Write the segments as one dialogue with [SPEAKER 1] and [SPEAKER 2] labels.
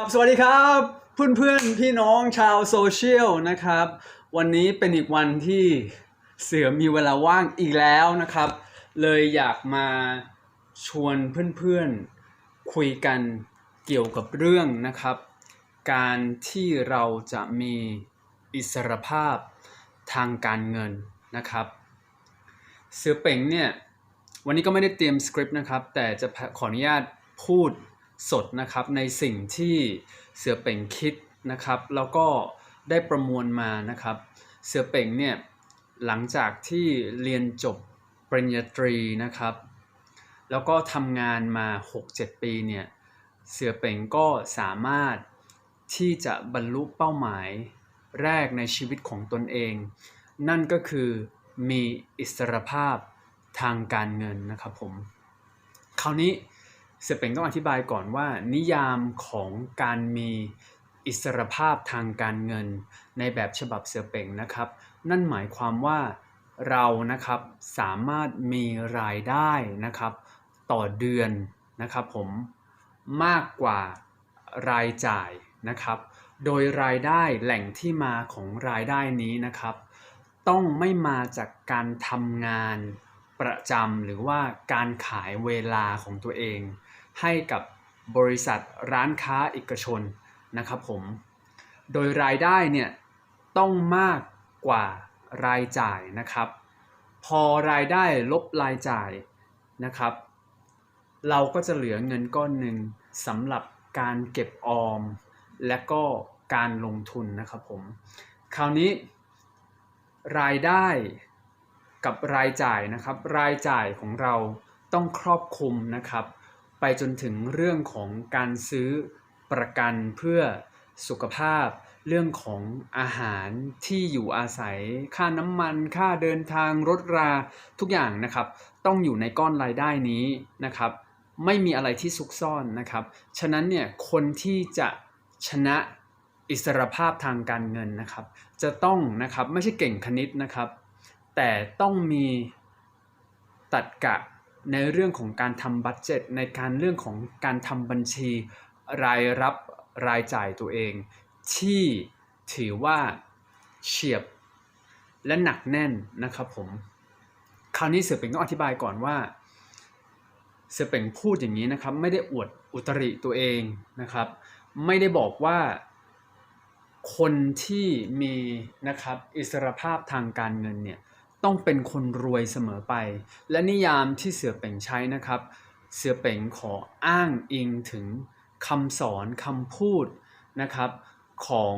[SPEAKER 1] ครับสวัสดีครับเพื่อนเพื่อนพี่น้องชาวโซเชียลนะครับ วันนี้เป็นอีกวันที่เสือมีเวลาว่างอีกแล้วนะครับ เลยอยากมาชวนเพื่อนๆคุยกันเกี่ยวกับเรื่องนะครับ การที่เราจะมีอิสรภาพทางการเงินนะครับ เสือเป่งเนี่ยวันนี้ก็ไม่ได้เตรียมสคริปต์นะครับ แต่จะขออนุญาตพูด สดนะครับในสิ่งที่เสือเป่งคิดนะครับแล้วก็ได้ประมวลมานะครับ เสือเป่งเนี่ยหลังจากที่เรียนจบปริญญาตรีนะครับ แล้วก็ทำงานมา 6-7 ปีเนี่ยเสือเป่งก็สามารถที่จะบรรลุเป้าหมายแรกในชีวิตของตนเอง นั่นก็คือมีอิสรภาพทางการเงินนะครับผม คราวนี้ เสเปงต้องอธิบายก่อนว่า นิยามของการมีอิสรภาพทางการเงิน ในแบบฉบับเสเปงนะครับ นั่นหมายความว่าเรานะครับสามารถมีรายได้นะครับต่อเดือนนะครับผมมากกว่ารายจ่ายนะครับ โดยรายได้แหล่งที่มาของรายได้นี้นะครับ ต้องไม่มาจากการทำงานประจำหรือว่าการขายเวลาของตัวเอง ให้กับบริษัทร้านค้าเอกชนนะครับผม โดยรายได้เนี่ยต้องมากกว่ารายจ่ายนะครับ พอรายได้ลบรายจ่ายนะครับ เราก็จะเหลือเงินก้อนหนึ่งสำหรับการเก็บออม และก็การลงทุนนะครับผม คราวนี้ รายได้กับรายจ่ายนะครับ รายจ่ายของเราต้องครอบคลุมนะครับ ไปจนถึงเรื่องของการซื้อประกันเพื่อสุขภาพ เรื่องของอาหารที่อยู่อาศัย ค่าน้ำมัน ค่าเดินทางรถราทุกอย่างนะครับ ต้องอยู่ในก้อนรายได้นี้นะครับ ไม่มีอะไรที่ซุกซ่อนนะครับ ฉะนั้นเนี่ยคนที่จะชนะอิสรภาพทางการเงินนะครับ จะต้องนะครับไม่ใช่เก่งคณิตนะครับ แต่ต้องมีตัดกะ ในเรื่องของการทำบัตเจ็ตในการเรื่องของการทำบัญชี รายรับรายจ่ายตัวเอง ที่ถือว่าเฉียบและหนักแน่นนะครับผม คราวนี้เสือเป่งต้องอธิบายก่อนว่า เสือเป่งพูดอย่างนี้นะครับ ไม่ได้อวดอุตริตัวเองนะครับ ไม่ได้บอกว่าคนที่มีนะครับอิสรภาพทางการเงินเนี่ย ต้องเป็นคนรวยเสมอไป และนิยามที่เสือเป่งใช้นะครับ เสือเป่งขออ้างอิงถึงคำสอนคำพูดนะครับของ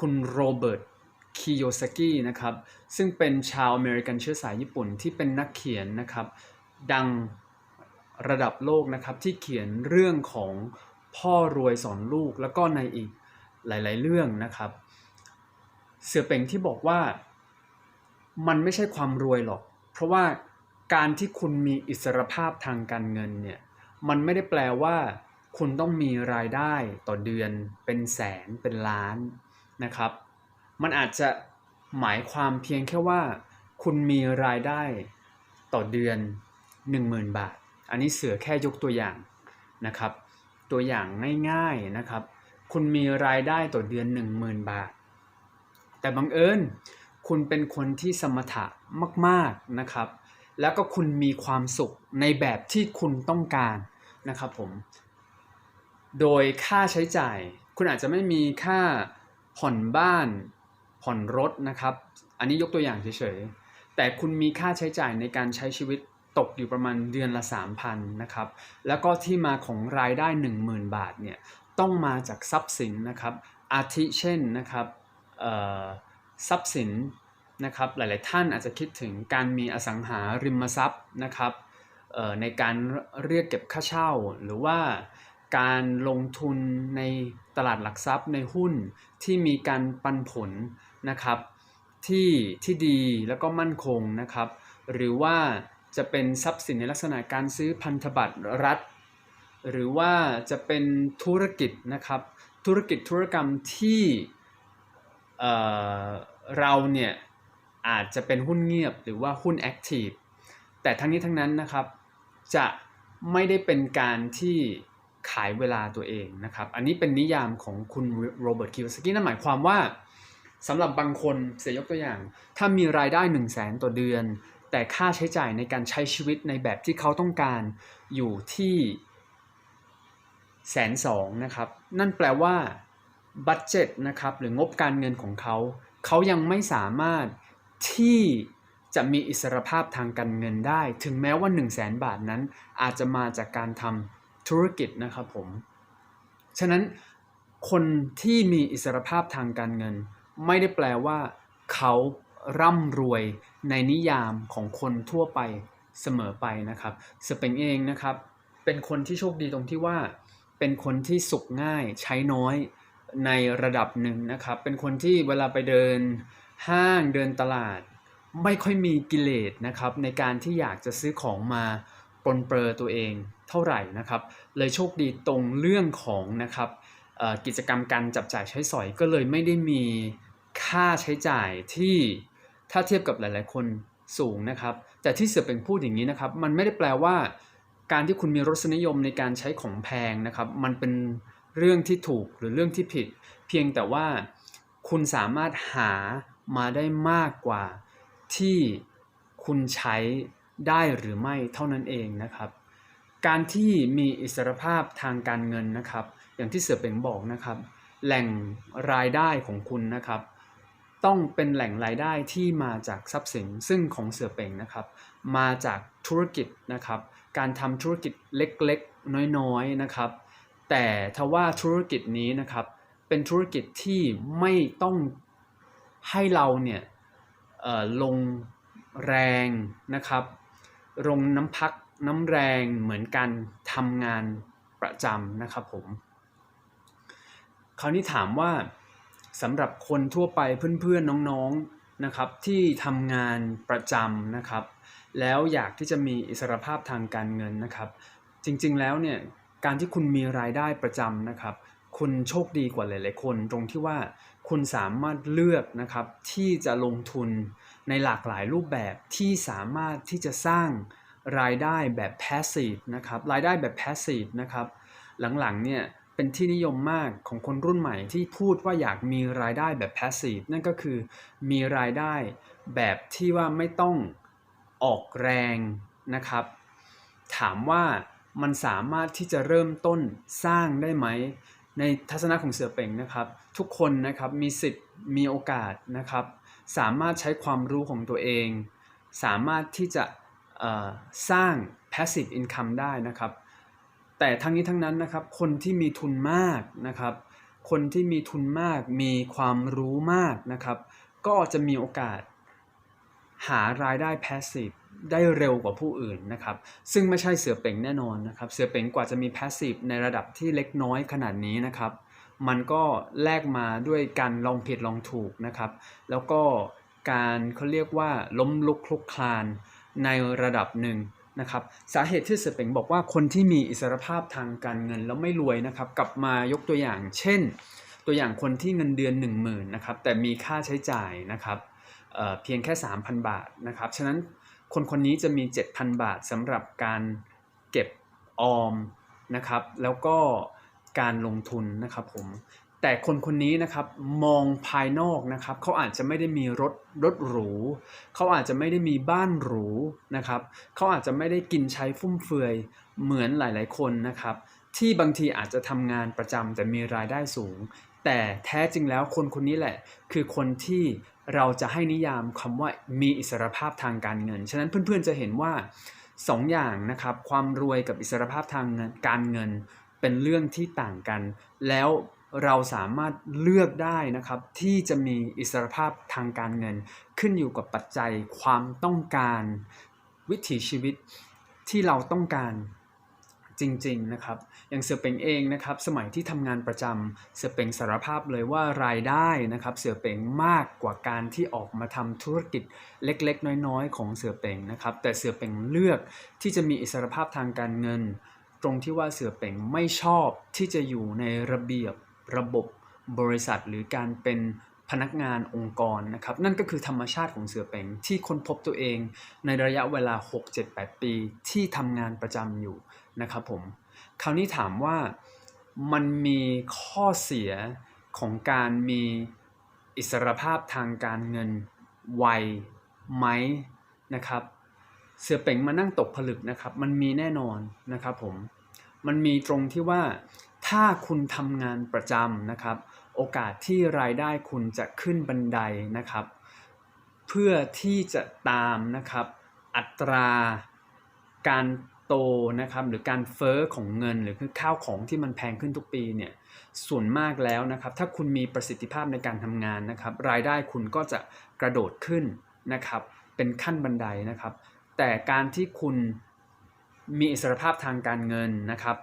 [SPEAKER 1] คุณโรเบิร์ตคิโยซากินะครับ ซึ่งเป็นชาวอเมริกันเชื้อสายญี่ปุ่นที่เป็นนักเขียนนะครับ ดังระดับโลกนะครับที่เขียนเรื่องของพ่อรวยสอนลูกแล้วก็ในอีกหลาย ๆ เรื่องนะครับ เสือเป่งที่บอกว่า มันไม่ใช่ความรวยหรอก เพราะว่าการที่คุณมีอิสรภาพทางการเงินเนี่ยมันไม่ได้แปลว่า คุณต้องมีรายได้ต่อเดือนเป็นแสนเป็นล้านนะครับ มันอาจจะหมายความเพียงแค่ว่า คุณมีรายได้ต่อเดือน 10,000 บาท อันนี้เสือแค่ยกตัวอย่างนะครับ ตัวอย่างง่ายๆนะครับ คุณมีรายได้ต่อเดือน 10,000 บาท แต่บังเอิญ คุณเป็นคนที่สมถะมาก ๆนะครับ แล้วก็คุณมีความสุขในแบบที่คุณต้องการนะครับผม โดยค่าใช้จ่าย คุณอาจจะไม่มีค่าผ่อนบ้านผ่อนรถนะครับ อันนี้ยกตัวอย่างเฉยๆ แต่คุณมีค่าใช้จ่ายในการใช้ชีวิตตกอยู่ประมาณเดือนละ 3,000นะครับ แล้วก็ที่มาของรายได้ 10,000 บาทเนี่ยต้องมาจากทรัพย์สินนะครับ อาทิเช่นนะครับ ทรัพย์สินนะครับหลาย ๆ ท่านอาจจะคิดถึงการมีอสังหาริมทรัพย์นะครับในการเรียกเก็บค่าเช่า หรือว่าการลงทุนในตลาดหลักทรัพย์ในหุ้นที่มีการปันผลนะครับที่ที่ดีแล้วก็มั่นคงนะครับหรือว่าจะเป็นทรัพย์สินในลักษณะการซื้อพันธบัตรรัฐ หรือว่าจะเป็นธุรกิจนะครับธุรกิจธุรกรรมที่ เเราเนี่ยอาจจะเป็นหุ้นเงียบหรือว่าหุ้นแอคทีฟแต่ทั้งนี้ทั้งนั้นนะครับ จะไม่ได้เป็นการที่ขายเวลาตัวเองนะครับ อันนี้เป็นนิยามของคุณโรเบิร์ตคิวสกี้นั่นหมายความว่าสำหรับบางคนเสียยกตัวอย่าง ถ้ามีรายได้ 1 0 0 0 0แสนต่อเดือน แต่ค่าใช้จ่ายในการใช้ชีวิตในแบบที่เขาต้องการอยู่ที่แสนสองนะครับ นั่นแปลว่า บัตเจ็ตนะครับหรืองบการเงินของเขา เขายังไม่สามารถที่จะมีอิสรภาพทางการเงินได้ ถึงแม้ว่า 1 0 0 0 0แสนบาทนั้น อาจจะมาจากการทำธุรกิจนะครับผม ฉะนั้นคนที่มีอิสรภาพทางการเงิน ไม่ได้แปลว่าเขาร่ำรวยในนิยามของคนทั่วไปเสมอไปนะครับสเปงเองนะครับ เป็นคนที่โชคดีตรงที่ว่า เป็นคนที่สุขง่ายใช้น้อย ในระดับหนึ่งนะครับ เป็นคนที่เวลาไปเดินห้างเดินตลาด ไม่ค่อยมีกิเลสนะครับ ในการที่อยากจะซื้อของมาปนเปลือตัวเองเท่าไหร่นะครับ เลยโชคดีตรงเรื่องของนะครับกิจกรรมการจับจ่ายใช้สอยก็เลยไม่ได้มีค่าใช้จ่ายที่ถ้าเทียบกับหลาย ๆ คนสูงนะครับ แต่ที่เสือเป็นพูดอย่างนี้นะครับ มันไม่ได้แปลว่า การที่คุณมีรสนิยมในการใช้ของแพงนะครับ มันเป็น เรื่องที่ถูกหรือเรื่องที่ผิด เพียงแต่ว่าคุณสามารถหามาได้มากกว่าที่คุณใช้ได้หรือไม่เท่านั้นเองนะครับ การที่มีอิสรภาพทางการเงินนะครับ อย่างที่เสือเป่งบอกนะครับ แหล่งรายได้ของคุณนะครับ ต้องเป็นแหล่งรายได้ที่มาจากทรัพย์สินซึ่งของเสือเป่งนะครับ มาจากธุรกิจนะครับ การทำธุรกิจเล็กๆ น้อยๆนะครับ แต่ทว่าธุรกิจนี้นะครับเป็นธุรกิจที่ไม่ต้องให้เราเนี่ยลงแรงนะครับลงน้ำพักน้ำแรงเหมือนกันทำงานประจำนะครับผมคราวนี้ถามว่าสำหรับคนทั่วไปเพื่อนๆน้องๆนะครับที่ทำงานประจำนะครับ แล้วอยากที่จะมีอิสรภาพทางการเงินนะครับ จริงๆแล้วเนี่ย การที่คุณมีรายได้ประจำนะครับ คุณโชคดีกว่าหลาย ๆ คน ตรงที่ว่าคุณสามารถเลือกนะครับที่จะลงทุนในหลากหลายรูปแบบที่สามารถที่จะสร้างรายได้แบบ passive นะครับรายได้แบบ passive นะครับหลัง ๆ เนี่ยเป็นที่นิยมมากของคนรุ่นใหม่ที่พูดว่าอยากมีรายได้แบบ passive นั่นก็คือมีรายได้แบบที่ว่าไม่ต้องออกแรงนะครับ ถามว่า มันสามารถที่จะเริ่มต้นสร้างได้ไหม ในทัศนะของเสือเป่งนะครับ ทุกคนนะครับมีสิทธิ์มีโอกาสนะครับ สามารถใช้ความรู้ของตัวเอง สามารถที่จะสร้าง passive income ได้นะครับ แต่ทั้งนี้ทั้งนั้นนะครับ คนที่มีทุนมากนะครับ คนที่มีทุนมากมีความรู้มากนะครับ ก็จะมีโอกาสหารายได้ passive ได้เร็วกว่าผู้อื่นนะครับ ซึ่งไม่ใช่เสือเป่งแน่นอนนะครับ เสือเป่งกว่าจะมี passive ในระดับที่เล็กน้อยขนาดนี้นะครับ มันก็แลกมาด้วยการลองผิดลองถูกนะครับ แล้วก็การเขาเรียกว่าล้มลุกคลุกคลานในระดับหนึ่งนะครับ สาเหตุที่เสือเป่งบอกว่าคนที่มีอิสรภาพทางการเงินแล้วไม่รวยนะครับ กลับมายกตัวอย่าง เช่น ตัวอย่างคนที่เงินเดือน 1 0,000นะครับ แต่มีค่าใช้จ่ายนะครับเเพียงแค่ 3,000 บาทนะครับ ฉะนั้น คนคนนี้จะมี 7,000 บาทสำหรับการเก็บออมนะครับ แล้วก็การลงทุนนะครับผมแต่คนคนนี้นะครับมองภายนอกนะครับเขาอาจจะไม่ได้มีรถรถหรูเขาอาจจะไม่ได้มีบ้านหรูนะครับเขาอาจจะไม่ได้กินใช้ฟุ่มเฟือยเหมือนหลาย ๆ คนนะครับ ที่บางทีอาจจะทำงานประจำแต่มีรายได้สูง แต่แท้จริงแล้วคนคนนี้แหละ คือคนที่ เราจะให้นิยามคำว่ามีอิสรภาพทางการเงิน ฉะนั้นเพื่อนๆจะเห็นว่าสองอย่างนะครับ ความรวยกับอิสรภาพทางการเงิน เป็นเรื่องที่ต่างกัน แล้วเราสามารถเลือกได้นะครับที่จะมีอิสรภาพทางการเงิน ขึ้นอยู่กับปัจจัยความต้องการ วิถีชีวิตที่เราต้องการ จริง ๆ นะครับ อย่างเสือเป่งเองนะครับ สมัยที่ทำงานประจำเสือเป่งสารภาพเลยว่ารายได้นะครับ เสือเป่งมากกว่าการที่ออกมาทำธุรกิจเล็ก ๆ น้อย ๆ ของเสือเป่งนะครับ แต่เสือเป่งเลือกที่จะมีอิสรภาพทางการเงิน ตรงที่ว่าเสือเป่งไม่ชอบที่จะอยู่ในระเบียบระบบบริษัท หรือการเป็นพนักงานองค์กรนะครับ นั่นก็คือธรรมชาติของเสือเป่งที่ค้นพบตัวเองในระยะเวลา 6-7-8 ปีที่ทำงานประจำอยู่ นะครับผมคราวนี้ถามว่ามันมีข้อเสียของการมีอิสรภาพทางการเงินไวไหมนะครับ เสือเป่งมานั่งตกผลึกนะครับ มันมีแน่นอนนะครับผมมันมีตรงที่ว่าถ้าคุณทำงานประจำนะครับ โอกาสที่รายได้คุณจะขึ้นบันไดนะครับ เพื่อที่จะตามนะครับ อัตราการ โตนะครับหรือการเฟอ้อของเงิน หรือคือข้าวของที่มันแพงขึ้นทุกปีเนี่ยส่วนมากแล้วนะครับถ้าคุณมีประสิทธิภาพในการทำงานนะครับรายได้คุณก็จะกระโดดขึ้นนะครับเป็นขั้นบันไดนะครับ แต่การที่คุณมีอิสรภาพทางการเงินนะครับ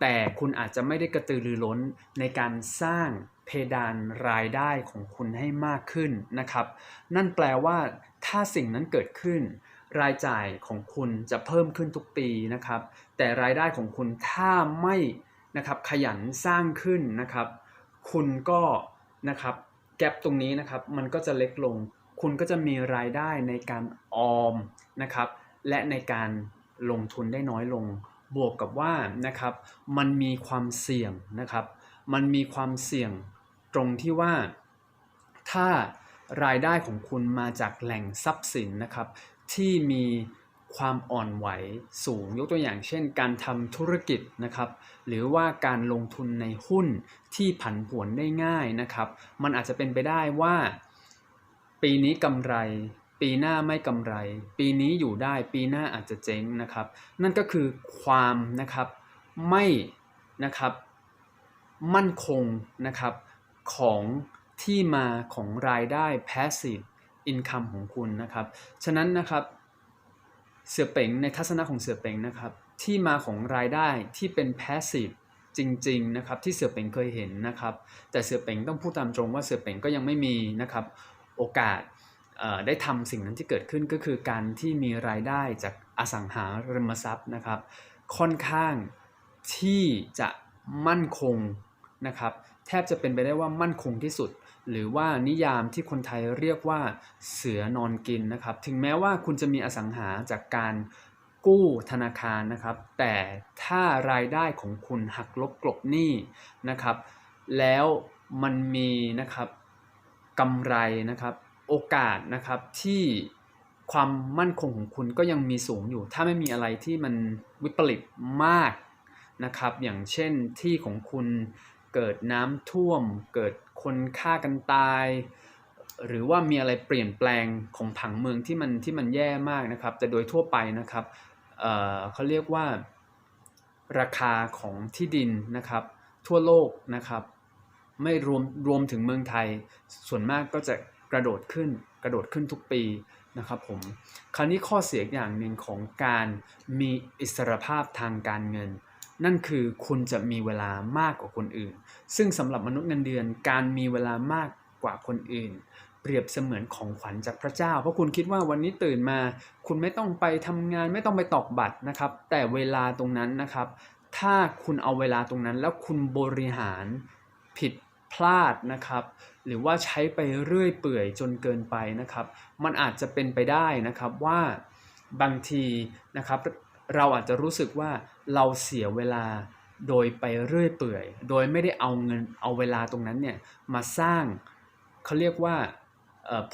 [SPEAKER 1] แต่คุณอาจจะไม่ได้กระตือรือร้นในการสร้างเพดานรายได้ของคุณให้มากขึ้นนะครับ นั่นแปลว่าถ้าสิ่งนั้นเกิดขึ้น รายจ่ายของคุณจะเพิ่มขึ้นทุกปีนะครับ แต่รายได้ของคุณถ้าไม่นะครับขยันสร้างขึ้นนะครับ คุณก็นะครับแกลบตรงนี้นะครับมันก็จะเล็กลง คุณก็จะมีรายได้ในการออมนะครับ และในการลงทุนได้น้อยลง บวกกับว่านะครับ มันมีความเสี่ยงนะครับ มันมีความเสี่ยงตรงที่ว่าถ้ารายได้ของคุณมาจากแหล่งทรัพย์สินนะครับ ที่มีความอ่อนไหวสูงยกตัวอย่างเช่น การทำธุรกิจนะครับหรือว่าการลงทุนในหุ้นที่ผันผวนได้ง่ายนะครับมันอาจจะเป็นไปได้ว่า ปีนี้กำไร ปีหน้าไม่กำไร ปีนี้อยู่ได้ปีหน้าอาจจะเจ๊งนะครับ นั่นก็คือความนะครับไม่นะครับมั่นคงนะครับของที่มาของรายได้ passive income ของคุณนะครับ ฉะนั้นนะครับเสือเป่งในทัศนะของเสือเป่งนะครับ ที่มาของรายได้ที่เป็น passive จริงๆนะครับที่เสือเป่งเคยเห็นนะครับ แต่เสือเป่งต้องพูดตามตรงว่าเสือเป่งก็ยังไม่มีนะครับโอกาสได้ทำสิ่งนั้นที่เกิดขึ้นก็คือการที่มีรายได้จากอสังหาริมทรัพย์นะครับ ค่อนข้างที่จะมั่นคงนะครับ แทบจะเป็นไปได้ว่ามั่นคงที่สุด หรือว่านิยามที่คนไทยเรียกว่าเสือนอนกินนะครับ ถึงแม้ว่าคุณจะมีอสังหาจากการกู้ธนาคารนะครับ แต่ถ้ารายได้ของคุณหักลบกลบหนี้นะครับ แล้วมันมีนะครับกำไรนะครับ โอกาสนะครับที่ความมั่นคงของคุณก็ยังมีสูงอยู่ ถ้าไม่มีอะไรที่มันวิปริตมากนะครับ อย่างเช่นที่ของคุณเกิดน้ำท่วม เกิด คนฆ่ากันตาย หรือว่ามีอะไรเปลี่ยนแปลงของผังเมืองที่มันที่มันแย่มากนะครับ แต่โดยทั่วไปนะครับเเขาเรียกว่าราคาของที่ดินนะครับ ทั่วโลกนะครับ ไม่รวมรวมถึงเมืองไทย ส่วนมากก็จะกระโดดขึ้นกระโดดขึ้นทุกปีนะครับผมคราวนี้ข้อเสียอย่างหนึ่งของการมีอิสรภาพทางการเงิน นั่นคือคุณจะมีเวลามากกว่าคนอื่น ซึ่งสำหรับมนุษย์เงินเดือนการมีเวลามากกว่าคนอื่น เปรียบเสมือนของขวัญจากพระเจ้า เพราะคุณคิดว่าวันนี้ตื่นมา คุณไม่ต้องไปทำงานไม่ต้องไปตอกบัตรนะครับ แต่เวลาตรงนั้นนะครับ ถ้าคุณเอาเวลาตรงนั้น แล้วคุณบริหารผิดพลาดนะครับ หรือว่าใช้ไปเรื่อยเปื่อยจนเกินไปนะครับ มันอาจจะเป็นไปได้นะครับว่าบางทีนะครับ เราอาจจะรู้สึกว่าเราเสียเวลาโดยไปเรื่อยเปื่อย โดยไม่ได้เอาเงินเอาเวลาตรงนั้นเนี่ยมาสร้างเขาเรียกว่า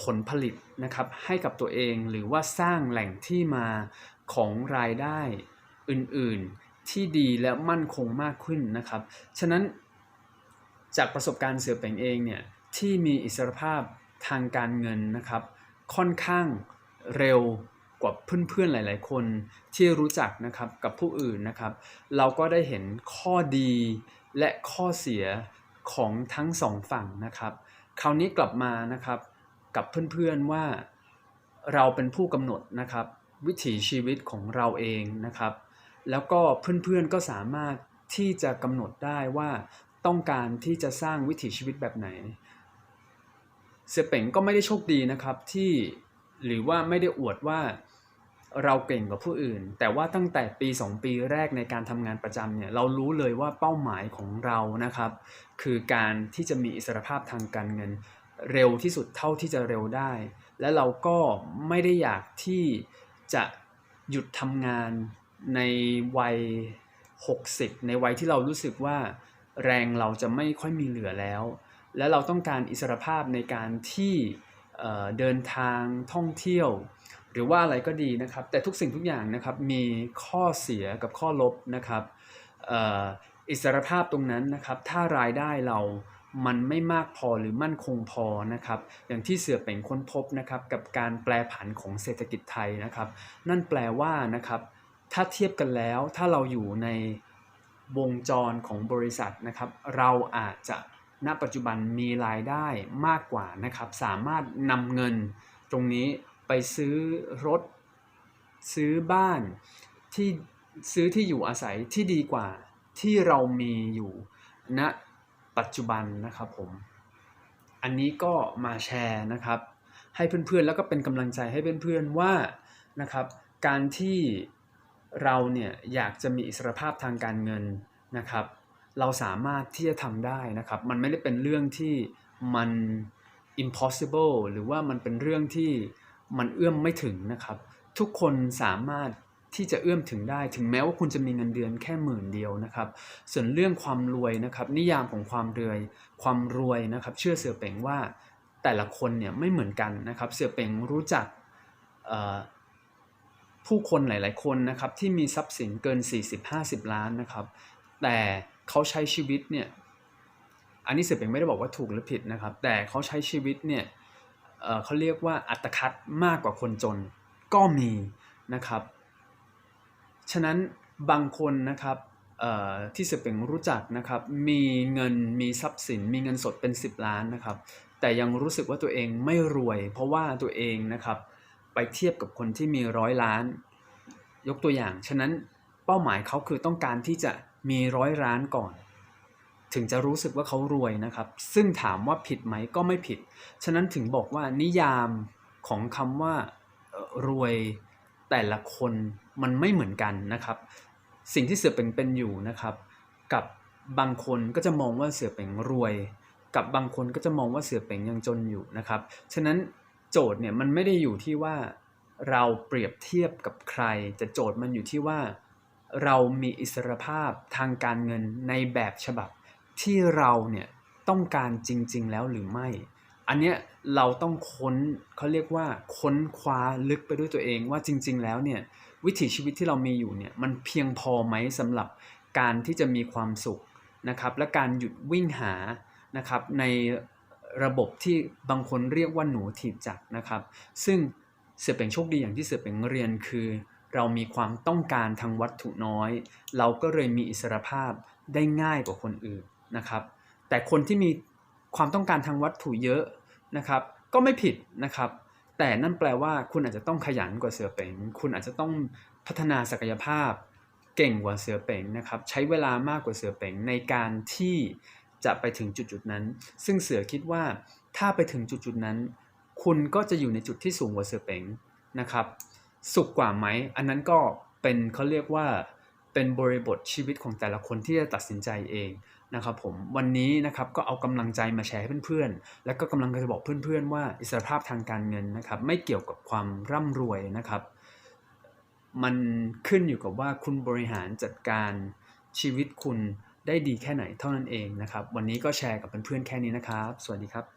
[SPEAKER 1] ผลผลิตนะครับให้กับตัวเองหรือว่าสร้างแหล่งที่มาของรายได้อื่นๆที่ดีและมั่นคงมากขึ้นนะครับ ฉะนั้นจากประสบการณ์เสือเป่งเองเนี่ยที่มีอิสรภาพทางการเงินนะครับ ค่อนข้างเร็ว ว่าเพื่อนๆหลาย ๆ คนที่รู้จักนะครับกับผู้อื่นนะครับ เราก็ได้เห็นข้อดีและข้อเสียของทั้งสองฝั่งนะครับ คราวนี้กลับมานะครับกับเพื่อนๆว่าเราเป็นผู้กำหนดนะครับ วิถีชีวิตของเราเองนะครับ แล้วก็เพื่อนๆก็สามารถที่จะกำหนดได้ว่าต้องการที่จะสร้างวิถีชีวิตแบบไหน เสียเป่งก็ไม่ได้โชคดีนะครับที่หรือว่าไม่ได้อวดว่า เราเก่งกว่าผู้อื่น แต่ว่าตั้งแต่ปี 2 ปีแรกในการทำงานประจำเนี่ยเรารู้เลยว่าเป้าหมายของเรานะครับ คือการที่จะมีอิสรภาพทางการเงิน เร็วที่สุดเท่าที่จะเร็วได้ และเราก็ไม่ได้อยากที่จะหยุดทำงานในวัย 60 ในวัยที่เรารู้สึกว่าแรงเราจะไม่ค่อยมีเหลือแล้ว และเราต้องการอิสรภาพในการที่เอ่อเดินทางท่องเที่ยว หรือว่าอะไรก็ดีนะครับ แต่ทุกสิ่งทุกอย่างนะครับมีข้อเสียกับข้อลบนะครับอิสรภาพตรงนั้นนะครับ ถ้ารายได้เรามันไม่มากพอหรือมั่นคงพอนะครับ อย่างที่เสือเป่งค้นพบนะครับ กับการแปลผันของเศรษฐกิจไทยนะครับ นั่นแปลว่านะครับ ถ้าเทียบกันแล้วถ้าเราอยู่ในวงจรของบริษัทนะครับ เราอาจจะณปัจจุบันมีรายได้มากกว่านะครับ สามารถนำเงินตรงนี้ ไปซื้อรถ ซื้อบ้านที่ซื้อที่อยู่อาศัยที่ดีกว่าที่เรามีอยู่ณปัจจุบันนะครับผม อันนี้ก็มาแชร์นะครับ ให้เพื่อนๆแล้วก็เป็นกำลังใจให้เพื่อนๆว่านะครับการที่เราเนี่ยอยากจะมีอิสรภาพทางการเงินนะครับ เราสามารถที่จะทำได้นะครับ มันไม่ได้เป็นเรื่องที่มัน impossible หรือว่ามันเป็นเรื่องที่ มันเอื้อมไม่ถึงนะครับ ทุกคนสามารถที่จะเอื้อมถึงได้ถึงแม้ว่าคุณจะมีเงินเดือนแค่หมื่นเดียวนะครับ ส่วนเรื่องความรวยนะครับ นิยามของความรวยความรวยนะครับ เชื่อเสือเป่งว่าแต่ละคนเนี่ยไม่เหมือนกันนะครับ เสือเป่งรู้จักผู้คนหลาย ๆ คนนะครับที่มีทรัพย์สินเกิน 40-50 ล้านนะครับ แต่เขาใช้ชีวิตเนี่ยอันนี้เสือเป่งไม่ได้บอกว่าถูกหรือผิดนะครับ แต่เขาใช้ชีวิตเนี่ย เขาเรียกว่าอัตคัดมากกว่าคนจนก็มีนะครับ ฉะนั้นบางคนนะครับที่เสือเป่งรู้จักนะครับ มีเงินมีทรัพย์สิน มีเงินสดเป็น 10 ล้านนะครับ แต่ยังรู้สึกว่าตัวเองไม่รวย เพราะว่าตัวเองนะครับไปเทียบกับคนที่มีร้อยล้าน ยกตัวอย่าง ฉะนั้นเป้าหมายเขาคือต้องการที่จะมีร้อยล้านก่อน ถึงจะรู้สึกว่าเขารวยนะครับ ซึ่งถามว่าผิดไหมก็ไม่ผิด ฉะนั้นถึงบอกว่านิยามของคำว่ารวยแต่ละคนมันไม่เหมือนกันนะครับ สิ่งที่เสือเป่งเป็นอยู่นะครับ กับบางคนก็จะมองว่าเสือเป่งรวย กับบางคนก็จะมองว่าเสือเป่งยังจนอยู่นะครับ ฉะนั้นโจทย์เนี่ยมันไม่ได้อยู่ที่ว่าเราเปรียบเทียบกับใคร แต่โจทย์มันอยู่ที่ว่าเรามีอิสรภาพทางการเงินในแบบฉบับ ที่เราเนี่ยต้องการจริง ๆ แล้วหรือไม่ อันเนี้ยเราต้องค้นเขาเรียกว่าค้นคว้าลึกไปด้วยตัวเองว่าจริง ๆ แล้วเนี่ยวิถีชีวิตที่เรามีอยู่เนี่ยมันเพียงพอไหมสำหรับการที่จะมีความสุขนะครับและการหยุดวิ่งหานะครับในระบบที่บางคนเรียกว่าหนูถีบจักรนะครับ ซึ่งเสือเป่งโชคดีอย่างที่เสือเป่งเรียนคือ เรามีความต้องการทางวัตถุน้อย เราก็เลยมีอิสรภาพได้ง่ายกว่าคนอื่น นะครับ แต่คนที่มีความต้องการทางวัตถุเยอะนะครับ ก็ไม่ผิดนะครับ แต่นั่นแปลว่าคุณอาจจะต้องขยันกว่าเสือเป่งคุณอาจจะต้องพัฒนาศักยภาพเก่งกว่าเสือเป่งนะครับ ใช้เวลามากกว่าเสือเป่งในการที่จะไปถึงจุดๆนั้น ซึ่งเสือคิดว่าถ้าไปถึงจุดๆนั้น คุณก็จะอยู่ในจุดที่สูงกว่าเสือเป่งนะครับ สุขกว่าไหม อันนั้นก็เป็นเขาเรียกว่าเป็นบริบทชีวิตของแต่ละคนที่จะตัดสินใจเอง นะครับผมวันนี้นะครับก็เอากำลังใจมาแชร์ให้เพื่อนๆ แล้วก็กำลังจะบอกเพื่อนๆ ว่าอิสรภาพทางการเงินนะครับไม่เกี่ยวกับความร่ำรวยนะครับ มันขึ้นอยู่กับว่าคุณบริหารจัดการชีวิตคุณได้ดีแค่ไหนเท่านั้นเองนะครับ วันนี้ก็แชร์กับเพื่อนๆแค่นี้นะครับ สวัสดีครับ